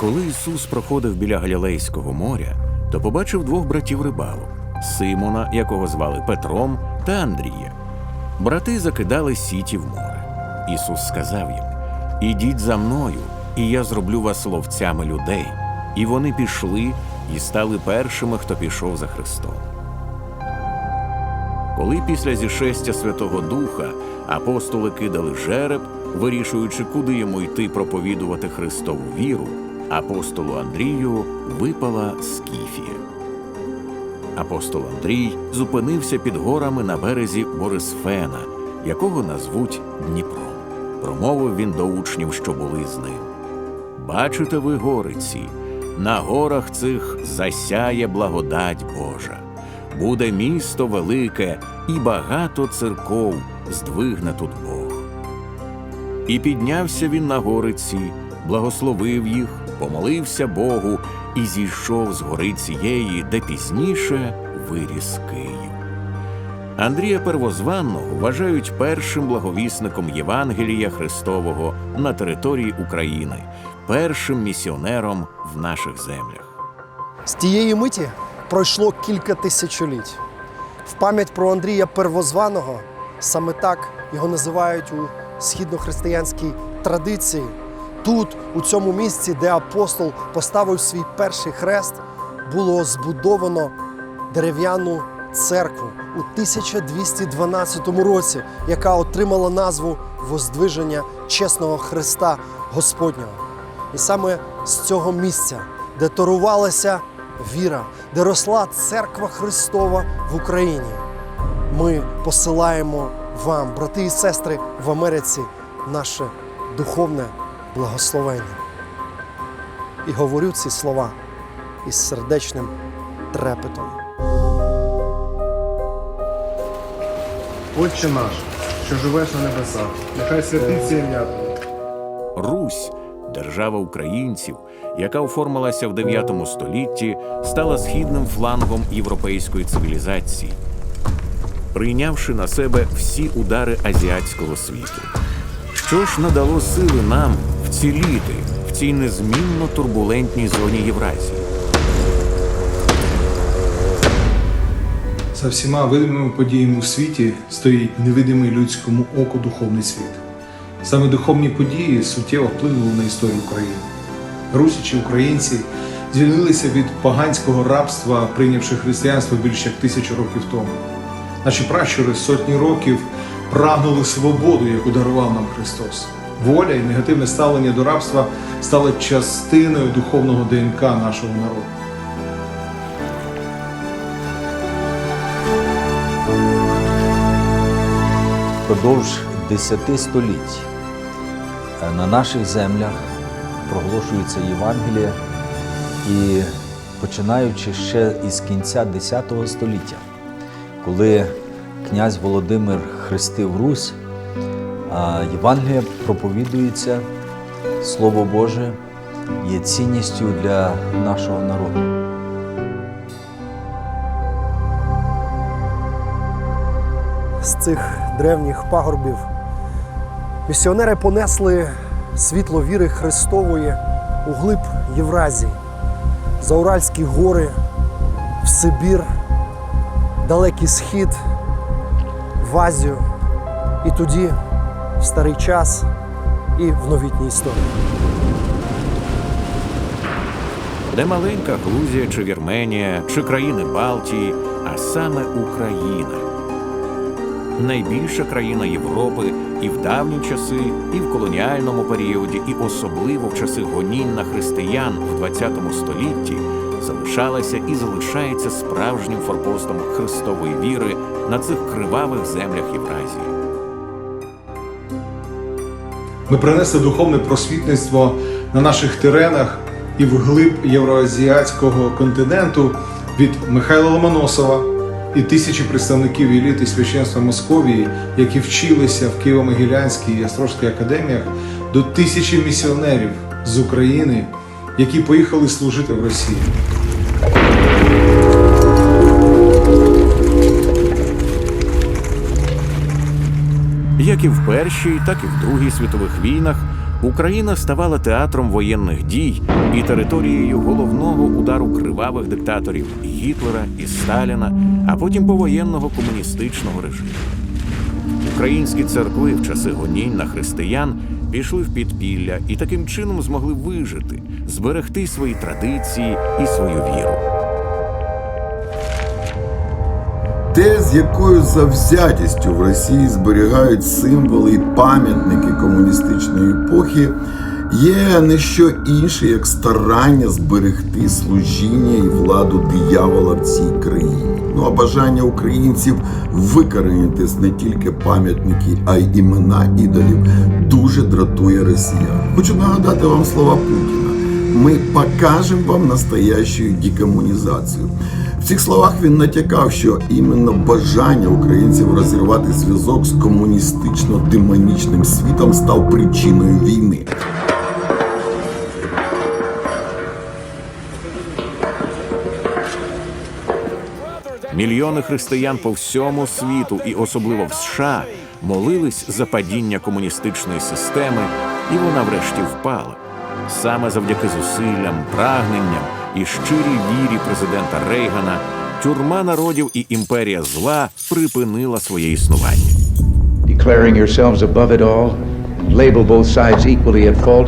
Коли Ісус проходив біля Галілейського моря, то побачив двох братів рибалок Симона, якого звали Петром, та Андрія. Брати закидали сіті в море. Ісус сказав їм: Ідіть за мною, і я зроблю вас ловцями людей. І вони пішли і стали першими, хто пішов за Христом. Коли після зішестя Святого Духа апостоли кидали жереб, вирішуючи, куди йому йти проповідувати Христову віру, апостолу Андрію випала Скіфія. Апостол Андрій зупинився під горами на березі Борисфена, якого назвуть Дніпром. Промовив він до учнів, що були з ним. Бачите ви гори ці, на горах цих засяє благодать Божа. Буде місто велике і багато церков здвигне тут Бог. І піднявся він на гори ці, благословив їх, помолився Богу і зійшов з гори цієї, де пізніше виріс Київ. Андрія Первозванного вважають першим благовісником Євангелія Христового на території України, першим місіонером в наших землях. З тієї миті пройшло кілька тисячоліть. В пам'ять про Андрія Первозваного саме так його називають у східнохристиянській традиції. Тут, у цьому місці, де апостол поставив свій перший хрест, було збудовано дерев'яну церкву у 1212 році, яка отримала назву Воздвиження чесного Христа Господнього. І саме з цього місця, де торувалася віра, де росла церква Христова в Україні, ми посилаємо вам, брати і сестри в Америці, наше духовне благословення. І говорю ці слова із сердечним трепетом. Отче наш, що живеш на небесах, нехай святиться ім'я Твоє. Русь, держава українців, яка оформилася в 9 столітті, стала східним флангом європейської цивілізації, прийнявши на себе всі удари азіатського світу. Що ж надало сили нам вціліти в цій незмінно турбулентній зоні Євразії? За всіма видимими подіями у світі стоїть невидимий людському оку духовний світ. Саме духовні події суттєво вплинули на історію України. Русичі українці звільнилися від поганського рабства, прийнявши християнство більше як тисячу років тому. Наші пращури сотні років прагнули свободу, яку дарував нам Христос. Воля і негативне ставлення до рабства стали частиною духовного ДНК нашого народу. Впродовж десяти століть е, на наших землях проголошується Євангеліє і починаючи ще із кінця X століття, коли князь Володимир хрестив Русь, а Євангеліє проповідується, Слово Боже є цінністю для нашого народу. з цих древніх пагорбів місіонери понесли світло віри Христової у глиб Євразії, за Уральські гори, в Сибір, далекий схід, в Азію і тоді, в старий час і в новітній історії. Де маленька Грузія чи Вірменія, чи країни Балтії, а саме Україна. Найбільша країна Європи і в давні часи, і в колоніальному періоді, і особливо в часи гонінь на християн в ХХ столітті залишалася і залишається справжнім форпостом Христової віри на цих кривавих землях Євразії. Ми принесли духовне просвітництво на наших теренах і вглиб євроазіатського континенту від Михайла Ломоносова і тисячі представників еліти священства Московії, які вчилися в Києво-Могилянській і Острозькій академіях, до тисячі місіонерів з України, які поїхали служити в Росії. Як і в Першій, так і в Другій світових війнах Україна ставала театром воєнних дій і територією головного удару кривавих диктаторів Гітлера і Сталіна, а потім повоєнного комуністичного режиму. Українські церкви в часи гонінь на християн пішли в підпілля і таким чином змогли вижити, зберегти свої традиції і свою віру. Те, з якою завзятістю в Росії зберігають символи і пам'ятники комуністичної епохи, є не що інше, як старання зберегти служіння і владу диявола в цій країні. Ну а бажання українців викоренити не тільки пам'ятники, а й імена ідолів дуже дратує росіян. Хочу нагадати вам слова Путіна. Ми покажемо вам настоящую декомунізацію. В цих словах він натякав, що іменно бажання українців розірвати зв'язок з комуністично-демонічним світом став причиною війни. Мільйони християн по всьому світу і особливо в США молились за падіння комуністичної системи, і вона врешті впала. Саме завдяки зусиллям, прагненням і щирій вірі президента Рейгана тюрма народів і імперія зла припинила своє існування. declaring yourselves above it all, and label both sides equally at fault,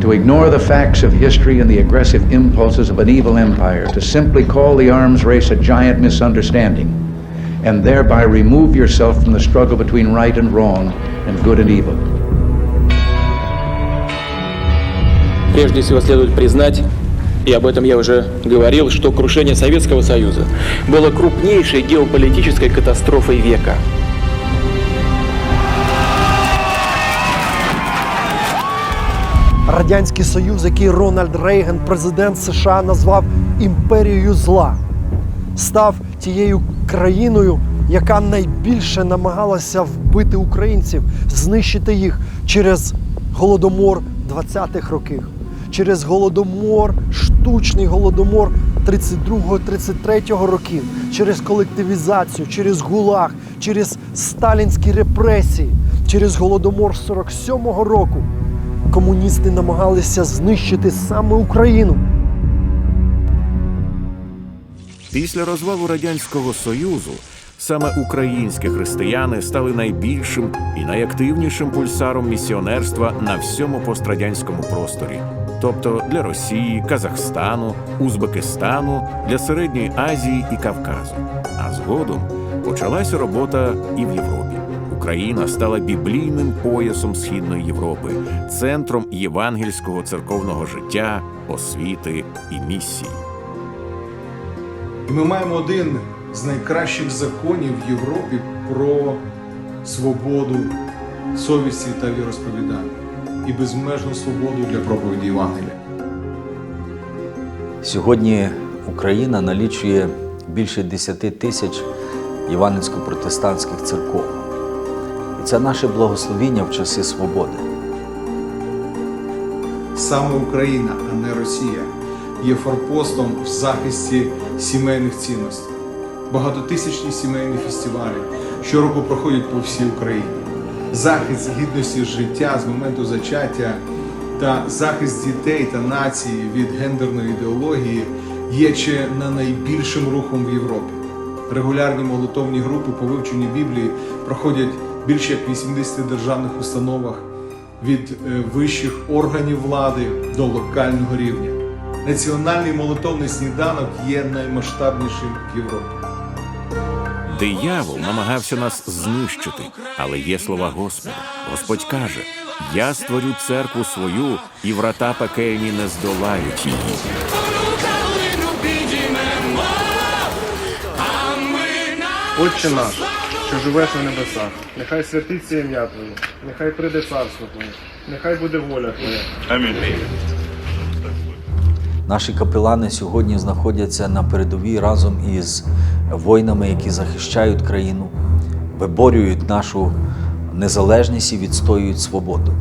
to ignore the facts of history and the aggressive impulses of an evil empire, to simply call the arms race a giant misunderstanding, and thereby remove yourself from the struggle between right and wrong and good and evil. Прежде всего следует признать, и об этом я уже говорил, что крушение Советского Союза было крупнейшей геополитической катастрофой века. Радянський Союз, який Рональд Рейган, президент США, назвав імперією зла, став тією країною, яка найбільше намагалася вбити українців, знищити їх через голодомор 20-х років, через голодомор, штучний голодомор 32-33 років, через колективізацію, через гулаг, через сталінські репресії, через голодомор 47-го року комуністи намагалися знищити саме Україну. Після розвалу радянського союзу саме українські християни стали найбільшим і найактивнішим пульсаром місіонерства на всьому пострадянському просторі, тобто для Росії, Казахстану, Узбекистану, для Середньої Азії і Кавказу. А згодом почалася робота і в Європі. Україна стала біблійним поясом Східної Європи, центром євангельського церковного життя, освіти і місії. Ми маємо один з найкращих законів в Європі про свободу совісті та віросповідання і безмежну свободу для проповіді Євангелія. Сьогодні Україна налічує більше 10 тисяч євангельсько-протестантських церков. І це наше благословіння в часи свободи. Саме Україна, а не Росія, є форпостом в захисті сімейних цінностей. Багатотисячні сімейні фестивалі щороку проходять по всій Україні. Захист гідності життя з моменту зачаття та захист дітей та нації від гендерної ідеології є чи не найбільшим рухом в Європі. Регулярні молитовні групи по вивченню Біблії проходять більше як 80 державних установах від е, вищих органів влади до локального рівня. Національний молитовний сніданок є наймасштабнішим в Європі. Диявол намагався нас знищити, але є слова Господа. Господь каже: Я створю церкву свою, і врата пекельні не здолають її. Отче наш, що живеш на небесах, нехай святиться ім'я Твоє, нехай прийде царство Твоє, нехай буде воля Твоя. Наші капелани сьогодні знаходяться на передовій разом із воїнами, які захищають країну, виборюють нашу незалежність і відстоюють свободу.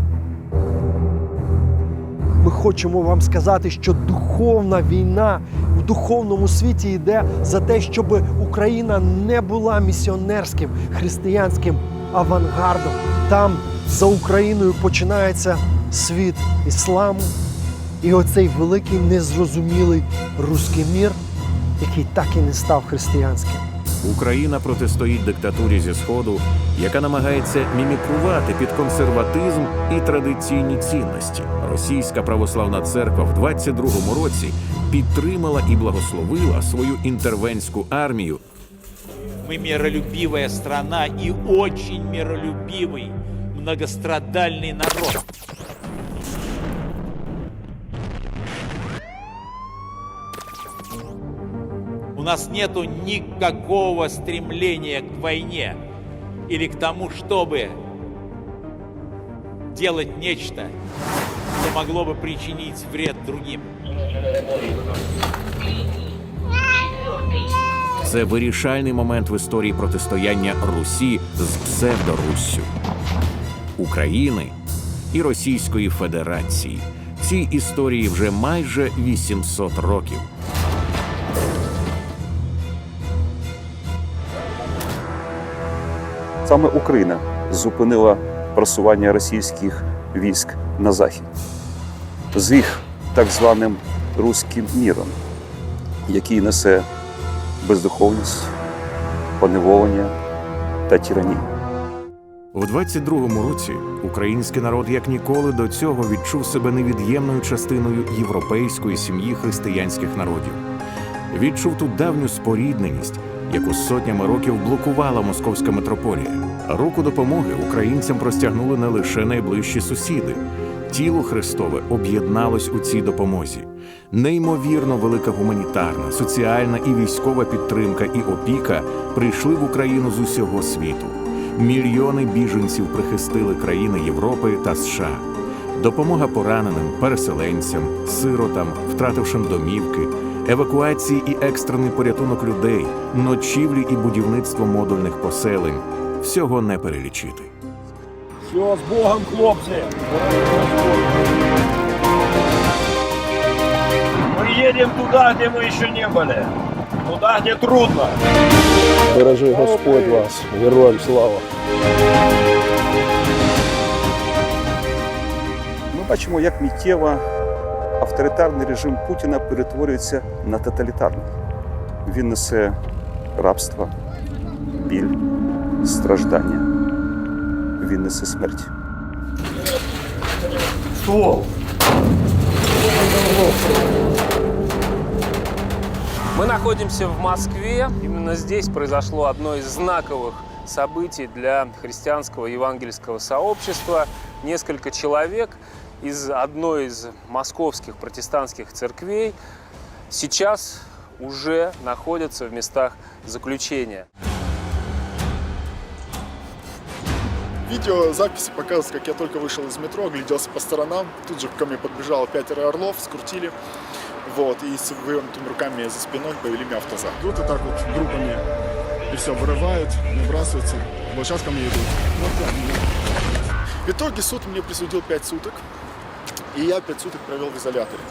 Ми хочемо вам сказати, що духовна війна в духовному світі йде за те, щоб Україна не була місіонерським християнським авангардом. Там За Україною починається світ ісламу і оцей великий незрозумілий руський мір, який так і не став християнським. Україна протистоїть диктатурі зі сходу, яка намагається мімікрувати під консерватизм і традиційні цінності. Російська православна церква в 22-му році підтримала і благословила свою інтервентську армію Мы миролюбивая страна и очень миролюбивый, многострадальный народ. У нас нету никакого стремления к войне или к тому, чтобы делать нечто, что могло бы причинить вред другим. Це вирішальний момент в історії протистояння Русі з псевдоруссю, України і Російської Федерації. Цій історії вже майже 800 років. Саме Україна зупинила просування російських військ на захід з їх так званим руським міром, який несе бездуховність, поневолення та тиранію. У 22-му році український народ як ніколи до цього відчув себе невід'ємною частиною європейської сім'ї християнських народів. Відчув ту давню спорідненість, яку сотнями років блокувала московська митрополія. Руку допомоги українцям простягнули не лише найближчі сусіди. Тіло Христове об'єдналось у цій допомозі. Неймовірно велика гуманітарна, соціальна і військова підтримка і опіка прийшли в Україну з усього світу. Мільйони біженців прихистили країни Європи та США. Допомога пораненим, переселенцям, сиротам, втратившим домівки, евакуації і екстрений порятунок людей, ночівлі і будівництво модульних поселень всього не перелічити. Все, з Богом, хлопці! Мы едем туда, где мы еще не были. Туда, где трудно. Бережи Господь вас, героям слава. Ми бачимо, як миттєво авторитарний режим Путіна перетворюється на тоталітарний. Він несе рабство, біль, страждання. Він несе смерть. Мы находимся в Москве. Именно здесь произошло одно из знаковых событий для христианского евангельского сообщества. Несколько человек из одной из московских протестантских церквей сейчас уже находятся в местах заключения. Видеозаписи показывают, как я только вышел из метро, огляделся по сторонам. Тут же ко мне подбежало пятеро орлов, скрутили. Вот, и с вывернутыми руками за спиной повели меня в автозак. Тут и так вот группами и все вырывают, набрасываются. Вот сейчас ко мне идут. Вот так. В итоге суд мне присудил 5 суток, и я 5 суток провел в изоляторе.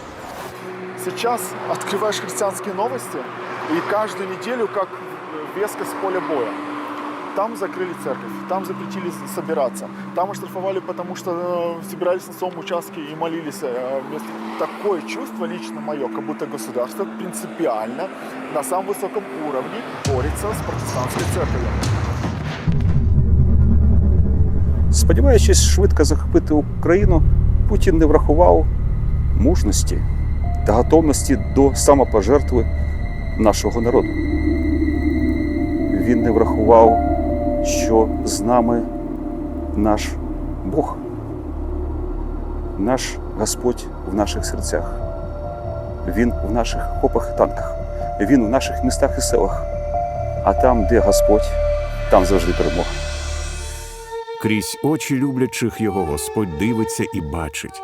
Сейчас открываешь христианские новости, и каждую неделю как веска с поля боя. Там закрыли церковь, там запретили собираться, там оштрафовали, потому что э, собирались на своем участке и молились. Э. Такое чувство лично мое, как будто государство принципиально на самом высоком уровне борется с протестантской церковью. Сподіваючись швидко захопити Україну, Путін не врахував мужності та готовності до самопожертви нашого народу. Він не врахував, що з нами наш Бог, наш Господь в наших серцях. Він в наших копах і танках, Він в наших містах і селах. А там, де Господь, там завжди перемога. Крізь очі люблячих його Господь дивиться і бачить.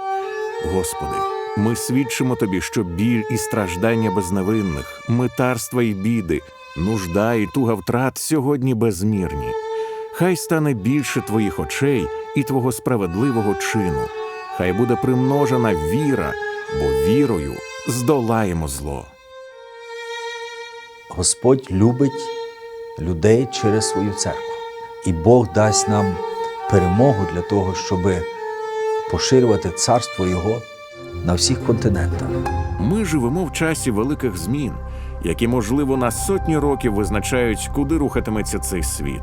Господи, ми свідчимо тобі, що біль і страждання безневинних, митарства і біди, нужда і туга втрат сьогодні безмірні. Хай стане більше твоїх очей і твого справедливого чину. Хай буде примножена віра, бо вірою здолаємо зло. Господь любить людей через свою церкву. І Бог дасть нам перемогу для того, щоб поширювати царство Його на всіх континентах. Ми живемо в часі великих змін, які, можливо, на сотні років визначають, куди рухатиметься цей світ.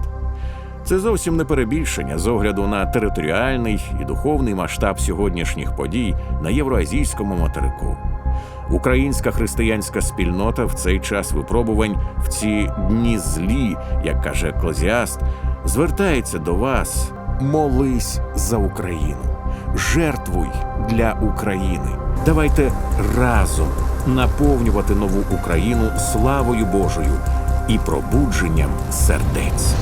Це зовсім не перебільшення з огляду на територіальний і духовний масштаб сьогоднішніх подій на євроазійському материку. Українська християнська спільнота в цей час випробувань в ці дні злі, як каже еклезіаст, звертається до вас: молись за Україну, жертвуй для України. Давайте разом наповнювати нову Україну славою Божою і пробудженням сердець.